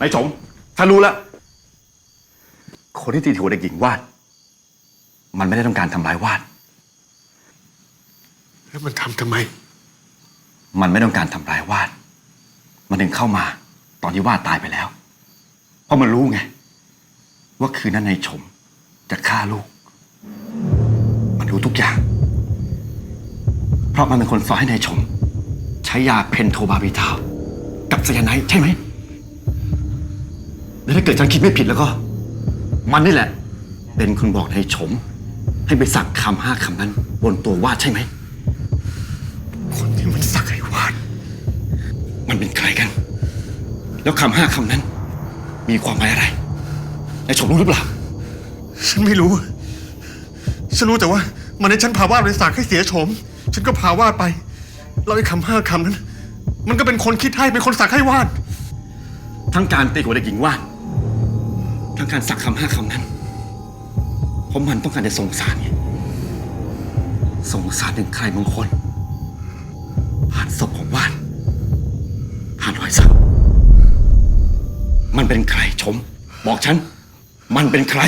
นายชมถ้ารู้แล้ว คนที่ตีหัวเด็กหญิงวาด มันไม่ได้ต้องการทำร้ายวาด แล้วมันทำทำไม มันไม่ต้องการทำร้ายวาด มันถึงเข้ามาตอนที่วาดตายไปแล้ว เพราะมันรู้ไง ว่าคืนนั้นนายชมจะฆ่าลูก มันรู้ทุกอย่าง เพราะมันเป็นคนสอนให้นายชม ใช้ยาเพนโทบาบิทาลกับไซยาไนด์ใช่ไหม แล้วถ้าเกิดฉันคิดไม่ผิดแล้วก็ มันนี่แหละ เป็นคนบอกนายชมให้ไปสักคำห้าคำนั้น บนตัววาดใช่ไหม คนที่มันสักให้วาด มันเป็นใครกัน แล้วคำห้าคำนั้น มีความหมายอะไรนายชมรู้หรือเปล่า ฉันไม่รู้ ฉันรู้แต่ว่า มันให้ฉันพาวาดไปสักให้เสียโฉม ฉันก็พาวาดไป แล้วไอ้คำห้าคำนั้น มันก็เป็นคนคิดให้เป็นคนสักให้วาด ทั้งการตีหัวเด็กหญิงวาด ทั้งการสักคำห้าคำนั้นเพราะมันต้องการจะส่งสารไงส่งสารถึงใครบางคน ผ่านศพของวาน ผ่านรอยสักมันเป็นใครชม บอกฉัน มันเป็นใคร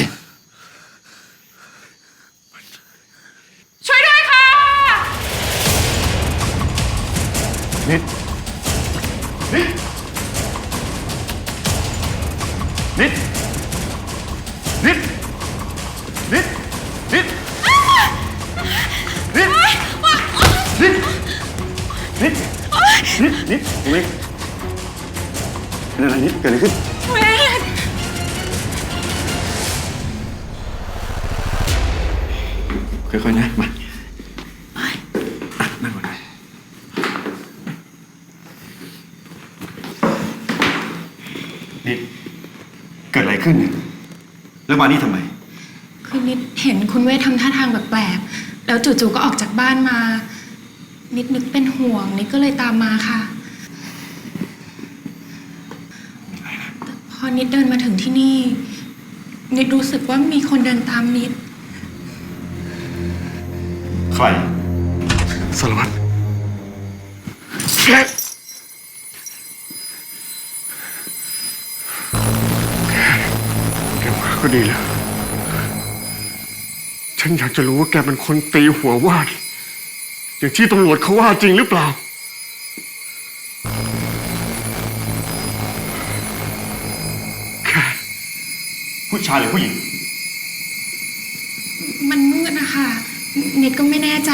นิดตรงนี้เป็นอะไรนิดเกิดอะไรขึ้นเวทค่อยๆนะมาอะนั่งก่อนนะนิดเกิดอะไรขึ้นเนี่ยแล้วมานี่ทำไม คือนิดเห็นคุณเวททำท่าทางแปลกๆ แล้วจู่ๆก็ออกจากบ้านมา นิดนึกเป็นห่วงนิดก็เลยตามมาค่ะแต่พ อนิดเดินมาถึงที่นี่ นิดรู้สึกว่ามีคนเดินตามนิด ใคร สารวัตรแกแกมาก็ดีแล้ว ฉันอยากจะรู้ว่าแกเป็นคนตีหัววาด อย่างที่ตำรวจเขาว่าจริงหรือเปล่าายหรือผู้หญิง มันมืดนะคะนิดก็ไม่แน่ใจ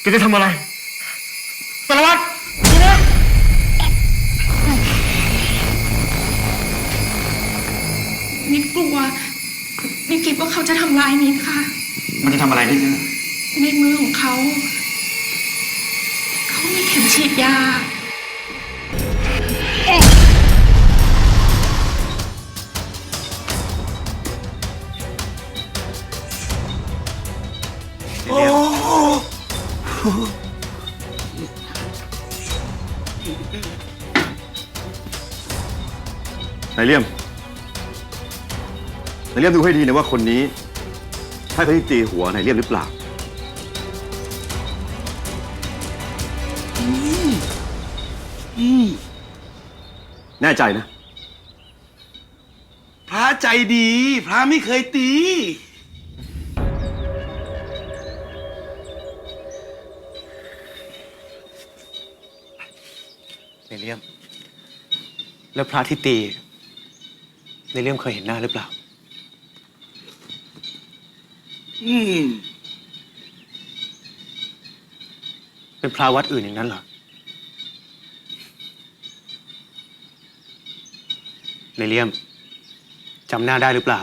แกจะทำอะไรสารวัตรนิดกลัว นิดคิดว่าเขาจะทำร้ายนิดค่ะ มันจะทำอะไรได้เนี่ยในมือของเขา เขามีเข็มฉีดยา นายเลี่ยม นายเลี่ยมดูให้ดีนะว่าคนนี้ใช่คนที่ตีหัวนายเลี่ยมหรือเปล่า แน่ใจนะ พระใจดี พระไม่เคยตี เลี่ยม แล้วพระที่ตีในเลี่ยมเคยเห็นหน้าหรือเปล่า อืม เป็นพระวัดอื่นอย่างนั้นเหรอในเลี่ยมจำหน้าได้หรือเปล่า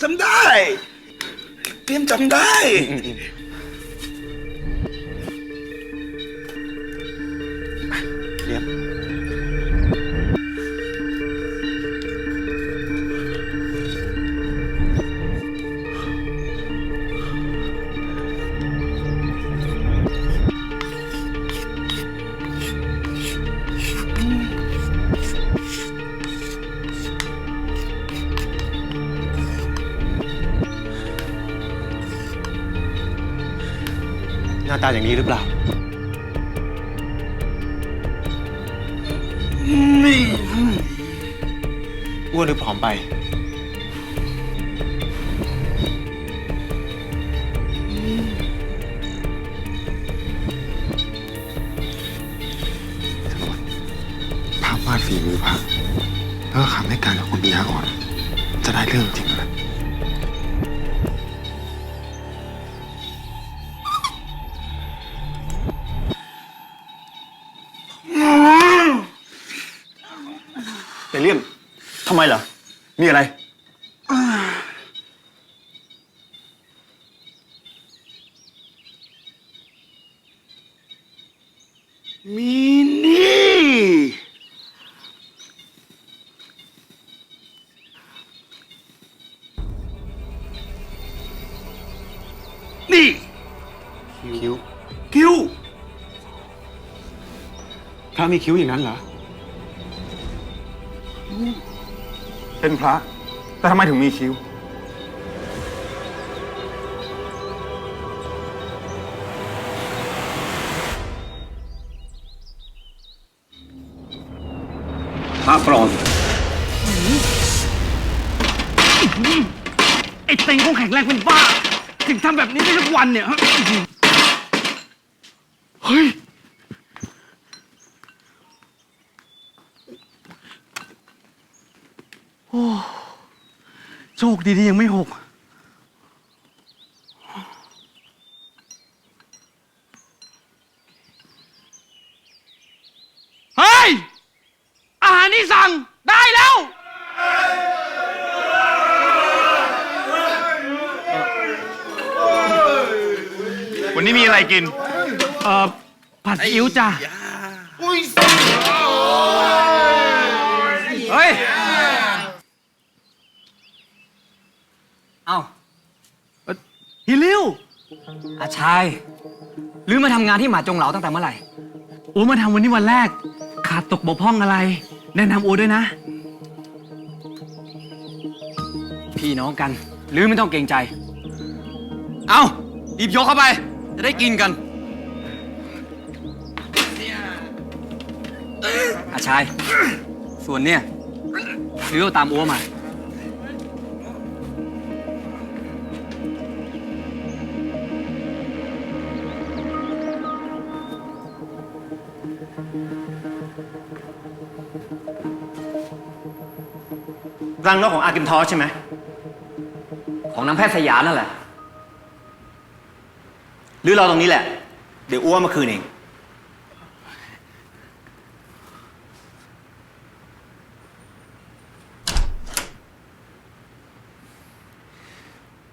จำได้เตรียม จำได้ เรียบ น้าตาอย่างนี้หรือเปล่า นี่อ้วนหรือผอมไป ภาพวาดฝีมือพระแล้วก็คำให้การกับคนปัญญาอ่อน จะได้เรื่องจริงเลย เบลเลียมทำไมเหรอ มีอะไร มีนี่ นี่ คิ้ว คิ้ว พระมีคิ้วอย่างนั้นเหรอ เป็นพระ แต่ทำไมถึงมีคิ้ว พระปลอมไอ้เต็งคงแข็งแรงเป็นบ้า ถึงทำแบบนี้ได้ทุกวันเนี่ย เฮ้ย โอ้โชคดีที่ยังไม่หก เฮ้ย อาหารที่สั่งได้แล้ว วันนี้มีอะไรกิน เอ่อ ผัดซีอิ๊วจ้ะเฮ้ย เอ้า ฮิลิวอาชายหรือมาทำงานที่หมาจงเหลาตั้งแต่เมื่อไหร่โอ้มาทำวันนี้วันแรก ขาดตกบกพร่องอะไร แนะนำโอด้วยนะ พี่น้องกัน หรือไม่ต้องเกรงใจ เอาหยิบยกเข้าไป จะได้กินกัน อาชาย ส่วนเนี่ยหรือเอาตามอัวมา รังนกของอากิมทอสใช่ไหม ของนางแพทย์สยามนั่นแหละ หรือรอตรงนี้แหละ เดี๋ยวอ้วนมาคืนเอง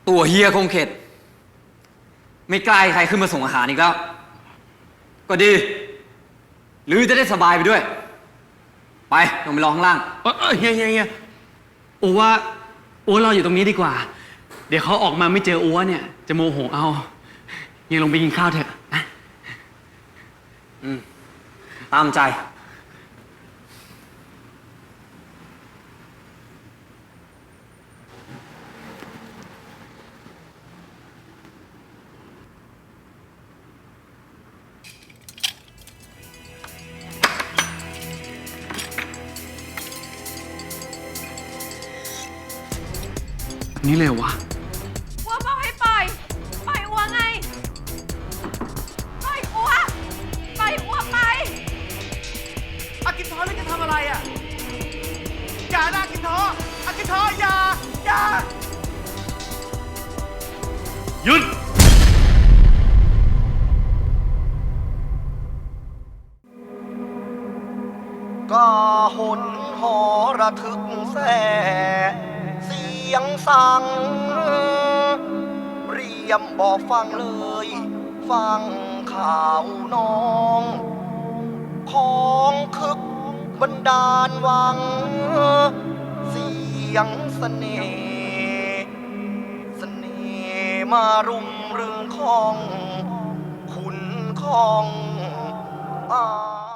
ตัวเฮียคงเข็ด ไม่กล้าให้ใครขึ้นมาส่งอาหารอีกแล้ว ก็ดี หรือจะได้สบายไปด้วย ไปลงไปรอข้างล่าง เออเออเฮียเฮียเฮีย โอว่าโอรออยู่ตรงนี้ดีกว่า เดี๋ยวเขาออกมาไม่เจอโอวเนี่ย จะโมโหเอาเฮียลงไปกินข้าวเถอะนะตามใจ นี่เลยเหรอวะอัวบอกให้ปล่อย ปล่อยอัวไง ปล่อยอัว ปล่อยอัวไป อากินทอแล้วจะทำอะไรอะ อย่านะอากินทออากินทออย่า อย่า หยุดก็หนหอระทึกแส่เสั่งเรียมบอกฟังเลย ฟังข่าวน้อง ของคึกบันดาลวัง เสียงเสน่ห์เสน่ห์มารุมเรึงของคุณของอา